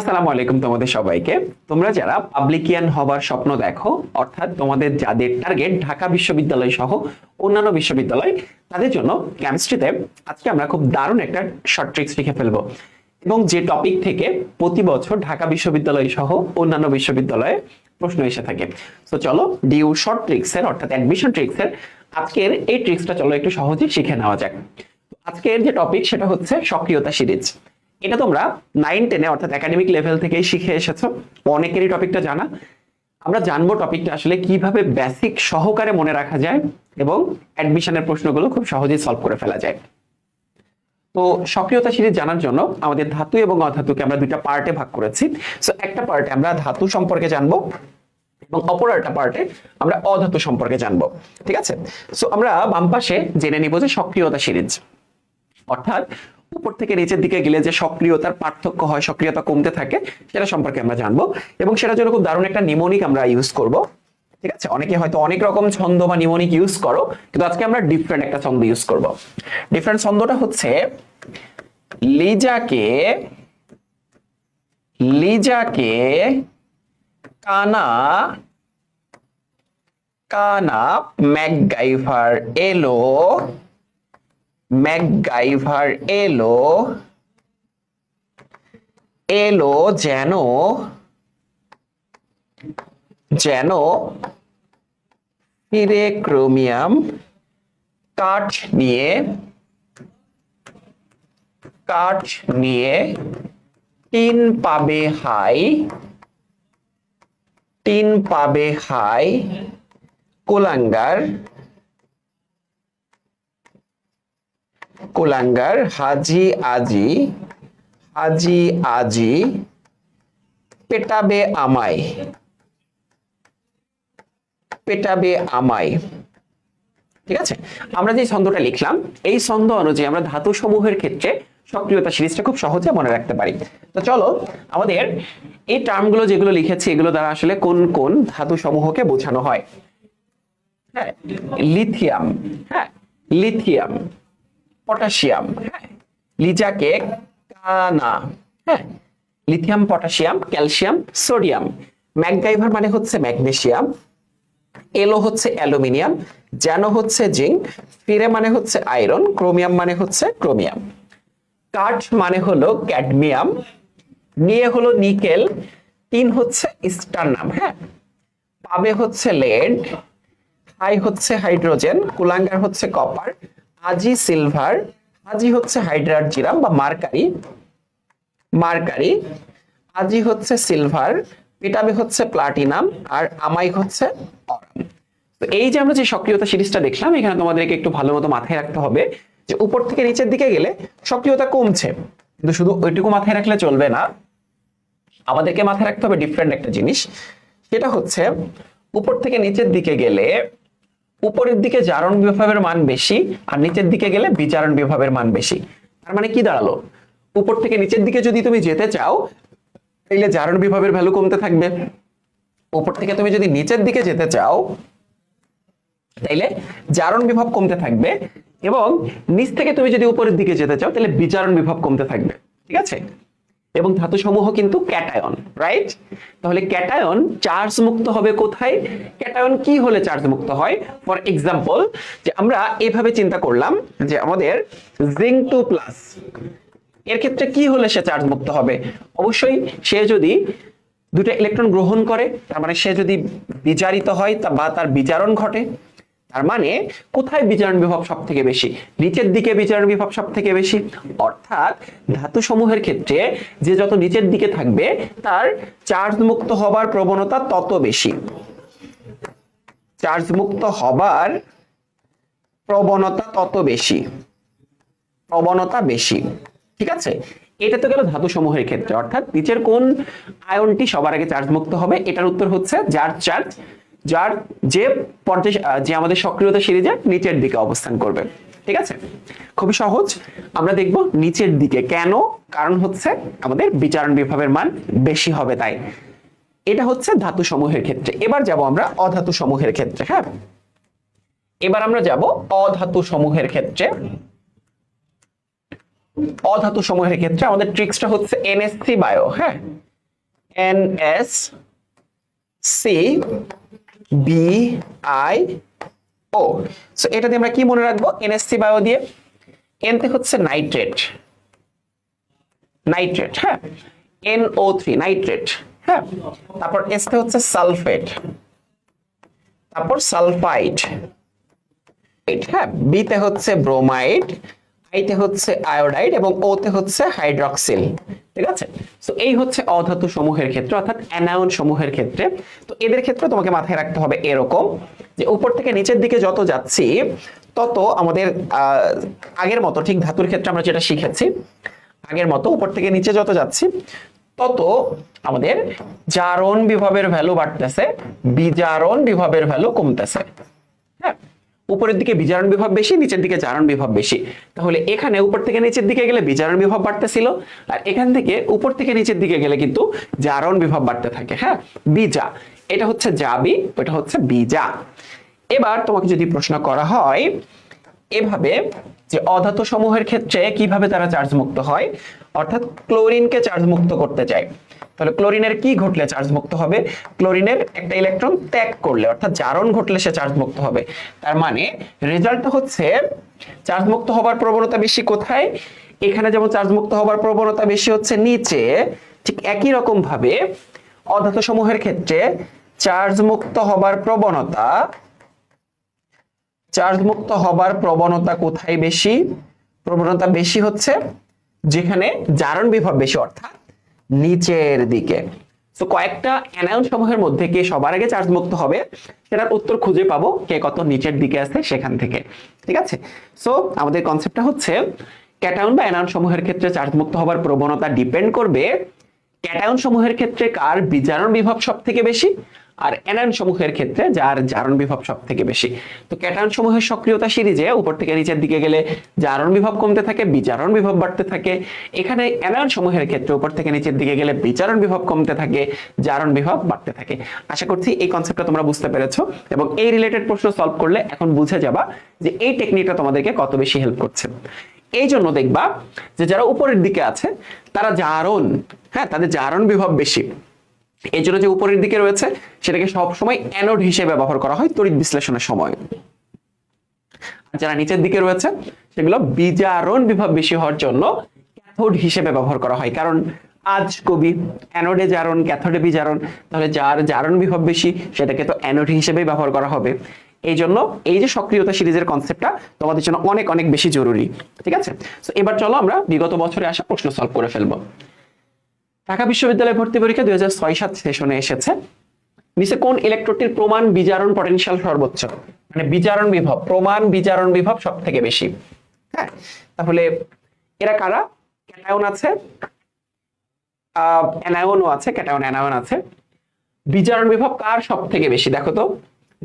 আসসালামু আলাইকুম তোমাদের সবাইকে। তোমরা যারা পাবলিকিয়ান হবার স্বপ্ন দেখো, অর্থাৎ তোমাদের যাদের টার্গেট ঢাকা বিশ্ববিদ্যালয় সহ অন্যান্য বিশ্ববিদ্যালয়, তাদের জন্য কেমিস্ট্রিতে আজকে আমরা খুব দারুণ একটা শর্ট ট্রিক্স লিখে ফেলব। এবং যে টপিক থেকে প্রতি বছর ঢাকা বিশ্ববিদ্যালয় সহ অন্যান্য বিশ্ববিদ্যালয়ে প্রশ্ন এসে থাকে। তো চলো ডিউ শর্ট ট্রিক্সের অর্থাৎ অ্যাডমিশন ট্রিক্সের আজকের এই ট্রিক্সটা চলো একটু সহজেই শিখে নেওয়া যাক। আজকের যে টপিক সেটা হচ্ছে সক্রিয়তা সিরিজ। এটা তোমরা নাইন টেনে অর্থাৎ একাডেমিক লেভেল থেকেই শিখে এসেছ। অনেকেরই টপিকটা জানা। আমরা জানব টপিকটা আসলে কীভাবে বেসিক সহকারে মনে রাখা যায় এবং অ্যাডমিশনের প্রশ্নগুলো খুব সহজেই সলভ করে ফেলা যায়। তো সক্রিয়তা সিরিজ জানার জন্য আমাদের ধাতু এবং অধাতুকে আমরা দুইটা পার্টে ভাগ করেছি। সো একটা পার্টে আমরা ধাতু সম্পর্কে জানব এবং অপর একটা পার্টে আমরা অধাতু সম্পর্কে জানব। ঠিক আছে? সো আমরা বাম পাশে জেনে নিব যে সক্রিয়তা সিরিজ। অর্থাৎ উপর থেকে নিচের দিকে গেলে যে সক্রিয়তার পার্থক্য হয়, সক্রিয়তা কমতে থাকে, সেটা সম্পর্কে আমরা জানব। এবং সেটার জন্য খুব দারুণ একটা নিমোনিক আমরা ইউজ করব। ঠিক আছে? অনেকে হয়তো অনেক রকম ছন্দ বা নিমোনিক ইউজ করো, কিন্তু আজকে আমরা ডিফারেন্ট একটা ছন্দ ইউজ করব। ডিফারেন্ট ছন্দটা হচ্ছে, লিজাকে লিজাকে কানা কানা ম্যাকগাইভার এলো ম্যাকগাইভার এলো এলো যেন যেন ফিরে ক্রোমিয়াম কাঠ নিয়ে কাঠ নিয়ে টিন পাবে হাই, টিন পাবে হাই কোলাঙ্গার কোলাঙ্গার হাজি আজি হাজি আজি, পেটাবে আমায়। পেটাবে আমায়। ঠিক আছে? আমরা যে ছন্দটা লিখলাম, এই ছন্দ অনুযায়ী আমরা ধাতু সমূহের ক্ষেত্রে সক্রিয়তা সিরিজটা খুব সহজে মনে রাখতে পারি। তো চলো, আমাদের এই টার্মগুলো যেগুলো লিখেছি, এগুলো দ্বারা আসলে কোন কোন ধাতু সমূহকে বোঝানো হয়? হ্যাঁ লিথিয়াম। হ্যাঁ লিথিয়াম। পটাশিয়াম হ্যাঁ? লিজাকে কানা হ্যাঁ? Lithium, potassium, calcium, sodium. ম্যাগগাইভার মানে হচ্ছে ম্যাগনেসিয়াম এলো হচ্ছে অ্যালুমিনিয়াম, জ্যানো হচ্ছে জিঙ্ক, ফিরে মানে হচ্ছে আয়রন, ক্রোমিয়াম মানে হচ্ছে ক্রোমিয়াম। কাঠ মানে হলো ক্যাডমিয়াম, নিয়ে হলো নিকেল, তিন হচ্ছে স্টারনাম হ্যাঁ? পাবে হচ্ছে লেড, হাই হচ্ছে হাইড্রোজেন, কুলাঙ্গার হচ্ছে কপার আজি সিলভার আজি হচ্ছে হাইড্রার জিরাম বা মার্কারি মার্কারি। আজি হচ্ছে সিলভার পিটাবে হচ্ছে প্লাটিনাম, আর আমাই হচ্ছে অরাম। তো এই যে আমরা যে সক্রিয়তা সিরিজটা দেখলাম, এখানে তোমাদেরকে একটু ভালো মতো মাথায় রাখতে হবে যে উপর থেকে নিচের দিকে গেলে সক্রিয়তা কমছে, কিন্তু শুধু ওইটুকু মাথায় রাখলে চলবে না। আমাদেরকে মাথায় রাখতে হবে ডিফারেন্ট একটা জিনিস, সেটা হচ্ছে উপর থেকে নিচের দিকে গেলে উপরের দিকে জারণ বিভবের মান বেশি আর নিচের দিকে গেলে বিচারণ বিভবের মান বেশি। তার মানে কি দাঁড়াল? উপর থেকে নিচের দিকে যদি তুমি যেতে চাও তাহলে জারণ বিভবের ভ্যালু কমতে থাকবে। উপর থেকে তুমি যদি নিচের দিকে যেতে চাও, তাইলে জারণ বিভব কমতে থাকবে এবং নিচ থেকে তুমি যদি উপরের দিকে যেতে চাও তাহলে বিচারণ বিভব কমতে থাকবে। ঠিক আছে? এবং ধাতু সমূহ কিন্তু ক্যাটায়ন রাইট তাহলে ক্যাটায়ন চার্জ মুক্ত হবে কোথায়? ক্যাটায়ন কি হলে চার্জ মুক্ত হয়? ফর এক্সাম্পল যে আমরা এভাবে চিন্তা করলাম যে আমাদের জিঙ্ক টু প্লাস এর ক্ষেত্রে কি হলে সে চার্জ মুক্ত হবে? অবশ্যই সে যদি দুটো ইলেকট্রন গ্রহণ করে, তার মানে সে যদি বিচারিত হয় বা তার বিচারণ ঘটে। তার মানে কোথায় বিচারণ বিভব সব থেকে বেশি? নিচের দিকে বিচারণ বিভব সব থেকে বেশি? অর্থাৎ ধাতু সমূহের ক্ষেত্রে যে যত নিচের দিকে থাকবে, তার চার্জ মুক্ত হবার প্রবণতা তত বেশি। চার্জ মুক্ত হবার প্রবণতা তত বেশি। প্রবণতা বেশি। ঠিক আছে? এটা তো গেল ধাতু সমূহের ক্ষেত্রে। অর্থাৎ নিচের কোন আয়নটি সবার আগে চার্জ মুক্ত হবে? এটার উত্তর হচ্ছে যার চার্জ যার যে পর্যায়ে যে আমাদের সক্রিয়তা সিরিজে নিচের দিকে অবস্থান করবে। ঠিক আছে? খুবই সহজ। আমরা দেখব নিচের দিকে কেন, কারণ হচ্ছে আমাদের বিচারণ বিভবের মান বেশি হবে তাই। এটা হচ্ছে ধাতু সমূহের ক্ষেত্রে। এবার যাব আমরা অধাতু সমূহের ক্ষেত্রে হ্যাঁ? এবার আমরা যাব অধাতু সমূহের ক্ষেত্রে। অধাতু সমূহের ক্ষেত্রে আমাদের ট্রিক্সটা হচ্ছে এনএসসি বায়ো হ্যাঁ? N S C B I O so এটা দিয়ে আমরা কি মনে রাখব? এনএসসি বায়ো দিয়ে। এনতে হচ্ছে নাইট্রেট নাইট্রেট হ্যাঁ? NO3 থ্রি নাইট্রেট হ্যাঁ? তারপর এসতে হচ্ছে সালফেট তারপর সালফাইড হ্যাঁ? বিতে হচ্ছে ব্রোমাইড আইতে হচ্ছে আয়োডাইড এবং ওতে হচ্ছে হাইড্রক্সিল ঠিক আছে? তো এই হচ্ছে অধাতু সমূহের ক্ষেত্রে, অর্থাৎ অ্যানায়ন সমূহের ক্ষেত্রে। তো এদের ক্ষেত্রে তোমাকে মাথায় রাখতে হবে এরকম, যে উপর থেকে নিচের দিকে যত যাচ্ছি, তত আমাদের আগের মতো, ঠিক ধাতুর ক্ষেত্রে আমরা যেটা শিখেছি, আগের মতো উপর থেকে নিচে যত যাচ্ছি, তত আমাদের জারণ বিভবের ভ্যালু বাড়তেছে, বিজারণ বিভবের ভ্যালু কমতেছে। উপরের দিকে বিজারণ বিভব বেশি, নিচের দিকে জারণ বিভব বেশি। তাহলে এখানে উপর থেকে নিচের দিকে গেলে বিজারণ বিভব বাড়তেছিল, আর এখান থেকে উপর থেকে নিচের দিকে গেলে কিন্তু জারণ বিভব বাড়তে থাকে হ্যাঁ? বিজা, এটা হচ্ছে জাবি, ওটা হচ্ছে বিজা। এবার তোমাকে যদি প্রশ্ন করা হয়, এভাবে যে অধাতু সমূহের ক্ষেত্রে কীভাবে তারা চার্জ মুক্ত হয়, অর্থাৎ ক্লোরিনকে চার্জ মুক্ত করতে চায়। তাহলে ক্লোরিনের কি ঘটলে চার্জ মুক্ত হবে? ক্লোরিনের একটা ইলেকট্রন ত্যাগ করলে, অর্থাৎ জারণ ঘটলে সে চার্জ মুক্ত হবে। তার মানে রেজাল্টটা হচ্ছে চার্জ মুক্ত হবার প্রবণতা বেশি কোথায়? এখানে যেমন চার্জ মুক্ত হবার প্রবণতা বেশি হচ্ছে নিচে, ঠিক একই রকম ভাবে অধাতু সমূহের ক্ষেত্রে চার্জ মুক্ত হবার প্রবণতা চার্জ মুক্ত হবার প্রবণতা কোথায় বেশি? প্রবণতা বেশি হচ্ছে যেখানে জারণ বিভব বেশি, অর্থাৎ নিচের দিকে। তো কয়েকটা অ্যানায়ন সমূহের মধ্যে কে সবার আগে চার্জ মুক্ত হবে, সেটার উত্তর খুঁজে পাবো কে কত নিচের দিকে আছে সেখান থেকে। ঠিক আছে? সো আমাদের কনসেপ্টটা হচ্ছে ক্যাটায়ন বা অ্যানায়ন সমূহের ক্ষেত্রে চার্জ মুক্ত হবার প্রবণতা ডিপেন্ড করবে ক্যাটায়ন সমূহের ক্ষেত্রে কার বিজারণ বিভব সব থেকে বেশি আর অ্যানায়ন সমূহের ক্ষেত্রে যার জারণ বিভব সব থেকে বেশি। তো ক্যাটায়ন সমূহের সক্রিয়তা সিরিজে উপর থেকে নিচের দিকে গেলে জারণ বিভব কমতে থাকে, বিজারণ বিভব বাড়তে থাকে। এখানে অ্যানায়ন সমূহের ক্ষেত্রে উপর থেকে নিচের দিকে গেলে বিজারণ বিভব কমতে থাকে, জারণ বিভব বাড়তে থাকে। আশা করছি এই কনসেপ্টটা তোমরা বুঝতে পেরেছ এবং এই রিলেটেড প্রশ্ন সলভ করলে এখন বুঝে যাবা যে এই টেকনিকটা তোমাদেরকে কত বেশি হেল্প করছে। এই জন্য দেখবা যে যারা উপরের দিকে আছে, তারা জারণ হ্যাঁ তাদের জারণ বিভব বেশি। এই জন্য যে উপরের দিকে রয়েছে, সেটাকে সবসময় অ্যানোড হিসেবে ব্যবহার করা হয় তড়িৎ বিশ্লেষণের সময়। আর যারা নিচের দিকে রয়েছে, সেগুলো বিজারণ বিভব বেশি হওয়ার জন্য ক্যাথোড হিসেবে ব্যবহার করা হয়। কারণ আজ কবি অ্যানোডে জারণ ক্যাথোডে বিজারণ, তাহলে যার জারণ বিভব বেশি, সেটাকে তো অ্যানোড হিসেবেই ব্যবহার করা হবে। এই জন্য এই যে সক্রিয়তা সিরিজের কনসেপ্টটা তোমাদের জন্য অনেক অনেক বেশি জরুরি। ঠিক আছে? তো এবার চলো আমরা বিগত বছরে আসা প্রশ্ন সলভ করে ফেলব। ঢাকা বিশ্ববিদ্যালয় ভর্তি পরীক্ষা দুই হাজার ছয় সাত সেশনে এসেছে। নিচে কোন ইলেকট্রোডটির প্রমাণ বিজারণ পটেনশিয়াল সর্বোচ্চ? মানে বিজারণ বিভব, প্রমাণ বিজারণ বিভব সব থেকে বেশি। হ্যাঁ তাহলে এরা কারা? ক্যাটায়ন আছে। অ্যানায়নও আছে, ক্যাটায়ন, অ্যানায়ন আছে। বিজারণ বিভব কার সব থেকে বেশি? দেখো তো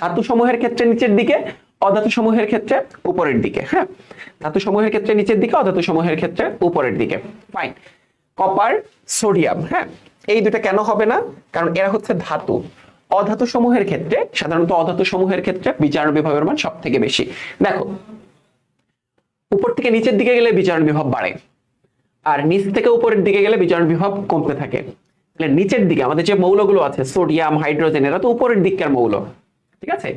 ধাতু সমূহের ক্ষেত্রে নিচের দিকে অধাতু সমূহের ক্ষেত্রে উপরের দিকে। হ্যাঁ ধাতু সমূহের ক্ষেত্রে নিচের দিকে অধাতু সমূহের ক্ষেত্রে উপরের দিকে। ফাইন কপার সোডিয়াম হ্যাঁ? এই দুটা কেন হবে না? কারণ এরা হচ্ছে ধাতু। অধাতু সমূহের ক্ষেত্রে, সাধারণত অধাতু সমূহের ক্ষেত্রে বিচারণ বিভবের মান সব থেকে বেশি। দেখো, উপর থেকে নিচের দিকে গেলে বিচারণ বিভব বাড়ে, আর নিচ থেকে উপরের দিকে গেলে বিচারণ বিভব কমতে থাকে। তাহলে নিচের দিকে, আমাদের যে মৌলগুলো আছে, সোডিয়াম, হাইড্রোজেন, এরা তো উপরের দিককার মৌল, ঠিক আছে?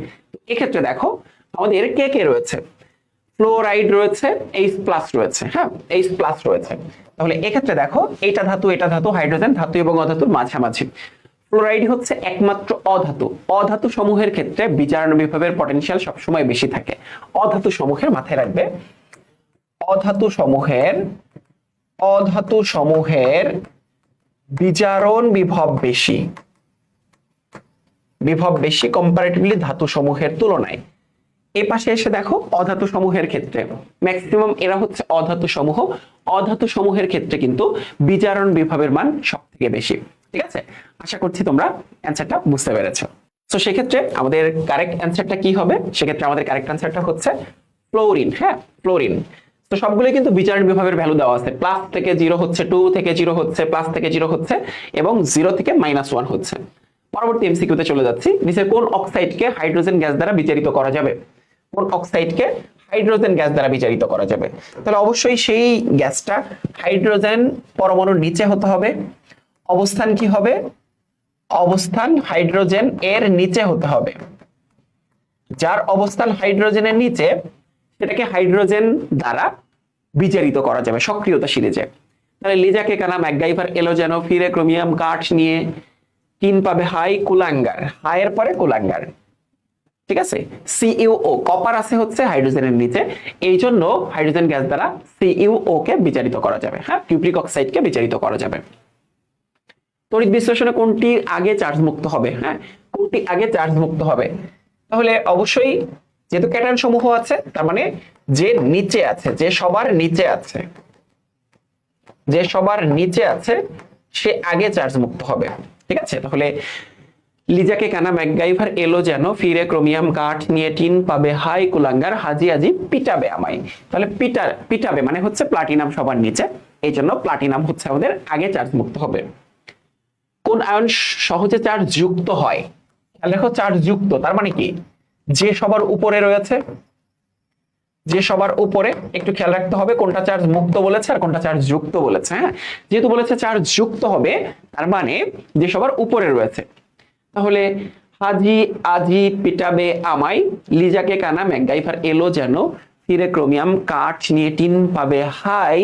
এক্ষেত্রে দেখো, আমাদের কে কে রয়েছে? ফ্লোরাইড রয়েছে এইচ প্লাস রয়েছে হ্যাঁ? এইচ প্লাস রয়েছে। তাহলে এক্ষেত্রে দেখো, এটা ধাতু এটা ধাতু হাইড্রোজেন ধাতু এবং অধাতুর মাঝামাঝি। ফ্লোরাইড হচ্ছে একমাত্র অধাতু। অধাতু সমূহের ক্ষেত্রে বিচারণ বিভবের পটেনশিয়াল সবসময় বেশি থাকে। অধাতু সমূহের মাথায় রাখবে। অধাতু সমূহের অধাতু সমূহের বিচারণ বিভব বেশি। বিভব বেশি কম্পারেটিভলি ধাতু সমূহের তুলনায়। এ পাশে এসে দেখো অধাতু সমূহের ক্ষেত্রে। ম্যাক্সিমাম এরা হচ্ছে অধাতু সমূহ অধাতু সমূহের ক্ষেত্রে কিন্তু বিচারণ বিভবের মান সব থেকে বেশি। ঠিক আছে? আশা করছি তোমরা অ্যান্সারটা বুঝতে পেরেছ। তো সেক্ষেত্রে আমাদের কারেক্ট অ্যান্সারটা কি হবে? সেক্ষেত্রে আমাদের কারেক্ট অ্যান্সারটা হচ্ছে ফ্লোরিন হ্যাঁ? ফ্লোরিন তো সবগুলো কিন্তু বিচারণ বিভবের ভ্যালু দেওয়া আছে। প্লাস থেকে জিরো হচ্ছে টু থেকে জিরো হচ্ছে প্লাস থেকে জিরো হচ্ছে, এবং জিরো থেকে মাইনাস ওয়ান হচ্ছে। পরবর্তী এমসিকিউতে চলে যাচ্ছি। নিচে কোন অক্সাইডকে হাইড্রোজেন গ্যাস দ্বারা বিচারিত করা যাবে? অক্সাইডকে হাইড্রোজেন গ্যাস দ্বারা বিচারিত করা যাবে। তাহলে অবশ্যই সেই গ্যাসটা হাইড্রোজেন পরমাণুর নিচে হতে হবে। অবস্থান কি হবে? অবস্থান হাইড্রোজেন এর নিচে হতে হবে। যার অবস্থান হাইড্রোজেনের নিচে, সেটাকে হাইড্রোজেন দ্বারা বিচারিত করা যাবে সক্রিয়তা সিরিজে তাহলে লিজাকে কানা ম্যাকগাইভার এলো যেন, ফিরে ক্রোমিয়াম, কাঠ নিয়ে তিন পাবে হাই কুলাঙ্গার। হাইয়ের পরে কুলাঙ্গার। ঠিক আছে? সিইউও কপার আছে হচ্ছে হাইড্রোজেনের নিচে। এই জন্য হাইড্রোজেন গ্যাস দ্বারা সিইউও কে বিচারিত করা যাবে হ্যাঁ? কিউপ্রিক অক্সাইডকে বিচারিত করা যাবে। তড়িৎ বিশ্লেষণে কোনটি আগে চার্জ মুক্ত হবে হ্যাঁ? কোনটি আগে চার্জ মুক্ত হবে? তাহলে অবশ্যই যেহেতু ক্যাটায়ন সমূহ আছে, তার মানে যে নিচে আছে, যে সবার নিচে আছে, যে সবার নিচে আছে, সে আগে চার্জ মুক্ত হবে। ঠিক আছে? তাহলে লিজাকে কানা ম্যাকগাইভার এলো যেন, ফিরে ক্রোমিয়াম কাঠ নিয়ে টিন পাবে হাই কুলাঙ্গার, হাজি হাজি পিটাবে আমায়। তাহলে পিটা পিটাবে মানে হচ্ছে প্লাটিনাম সবার নিচে। এই জন্য প্লাটিনাম হচ্ছে আমাদের আগে চার্জ মুক্ত হবে। কোন আয়ন সহজে চার্জ যুক্ত হয়? দেখো চার্জ যুক্ত, তার মানে কি? যে সবার উপরে রয়েছে, যে সবার উপরে, একটু খেয়াল রাখতে হবে কোনটা চার্জ মুক্ত বলেছে আর কোনটা চার্জ যুক্ত বলেছে হ্যাঁ? যেহেতু বলেছে চার্জ যুক্ত হবে, তার মানে যে সবার উপরে রয়েছে তাহলে হাজি আজি পিটাবে আমায়, লিজাকে কানা ম্যাকগাইভার এলো যেন, ফিরে ক্রোমিয়াম কাঠ নিয়ে টিন পাবে, হাই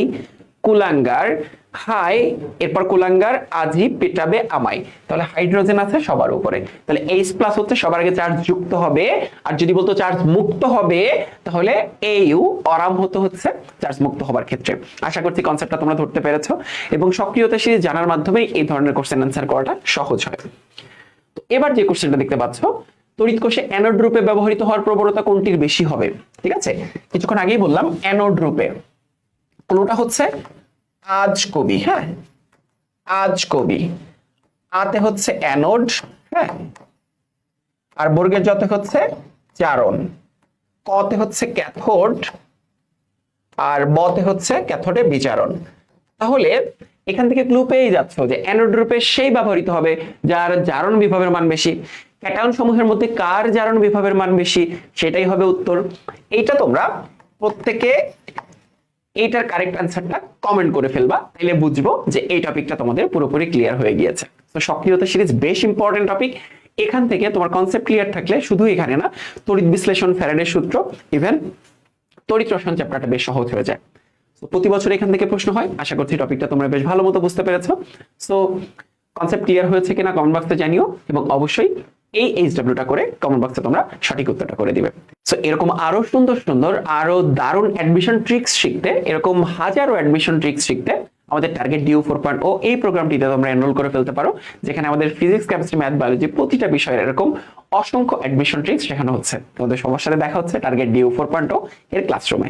কুলাঙ্গার, হাই, এরপর কুলাঙ্গার আজি পিটাবে আমায়। তাহলে হাইড্রোজেন আছে সবার উপরে। তাহলে এইচ প্লাস হচ্ছে সবার আগে চার্জ যুক্ত হবে, আর যদি বলতো চার্জ মুক্ত হবে, তাহলে এ ইউ অরাম হতে হচ্ছে চার্জ মুক্ত হবার ক্ষেত্রে। আশা করছি কনসেপ্টটা তোমরা ধরতে পেরেছ, এবং সক্রিয়তা সিরিজ জানার মাধ্যমে এই ধরনের কোশ্চেন অ্যান্সার করাটা সহজ হয়। তো এবার যে কোশ্চেনটা দেখতে পাচ্ছ, তড়িৎ কোষে অ্যানোড রূপে ব্যবহৃত হওয়ার প্রবণতা কোনটির বেশি হবে? ঠিক আছে? কিছুক্ষণ আগেই বললাম অ্যানোড রূপে। কোনটা হচ্ছে? আজ কবি হ্যাঁ? আজ কবি। আতে হচ্ছে অ্যানোড হ্যাঁ? আর বর্গের যতে হচ্ছে চারণ। কতে হচ্ছে ক্যাথোড আর বতে হচ্ছে ক্যাথোডে বিচারণ তাহলে এখান থেকে ক্লু পেয়ে যাচ্ছ যে অ্যানোড রূপে সেই ব্যবহৃত হবে যার জারণ বিভবের মান বেশি। ক্যাটায়ন সমূহের মধ্যে কার জারণ বিভবের মান বেশি, সেটাই হবে উত্তর। এইটা তোমরা প্রত্যেকে এইটার কারেক্ট অ্যান্সারটা কমেন্ট করে ফেলবা তাহলে বুঝব যে এই টপিকটা তোমাদের পুরোপুরি ক্লিয়ার হয়ে গিয়েছে। তো সক্রিয়তা সিরিজ বেশ ইম্পর্টেন্ট টপিক এখান থেকে তোমার কনসেপ্ট ক্লিয়ার থাকলে শুধু এখানে না, তড়িৎ বিশ্লেষণ ফ্যারাডের সূত্র ইভেন তড়িৎ রসায়ন চ্যাপ্টারটা বেশ সহজ হয়ে যায়। প্রতি বছর এখান থেকে প্রশ্ন হয়, আশা করছি টপিকটা তোমরা বেশ ভালো মতো বুঝতে পেরেছ। সো কনসেপ্ট ক্লিয়ার হয়েছে কিনা কমেন্ট বক্সে জানিও এবং অবশ্যই এই এইচডব্লিউটা করে কমেন্ট বক্সে তোমরা সঠিক উত্তরটা করে দিবে। সো এরকম আরও সুন্দর সুন্দর, আরও দারুণ অ্যাডমিশন ট্রিক্স শিখতে, এরকম হাজারো অ্যাডমিশন ট্রিক্স শিখতে আমাদের target DU four point O এই প্রোগ্রামটিতে তোমরা এনরোল করে ফেলতে পারো, যেখানে আমাদের ফিজিক্স কেমিস্ট্রি ম্যাথ বায়োলজি প্রতিটা বিষয়ের এরকম অসংখ্য অ্যাডমিশন ট্রিক্স শেখানো হচ্ছে। তোমাদের সবার সাথে দেখা হচ্ছে target DU four point O এর ক্লাসরুমে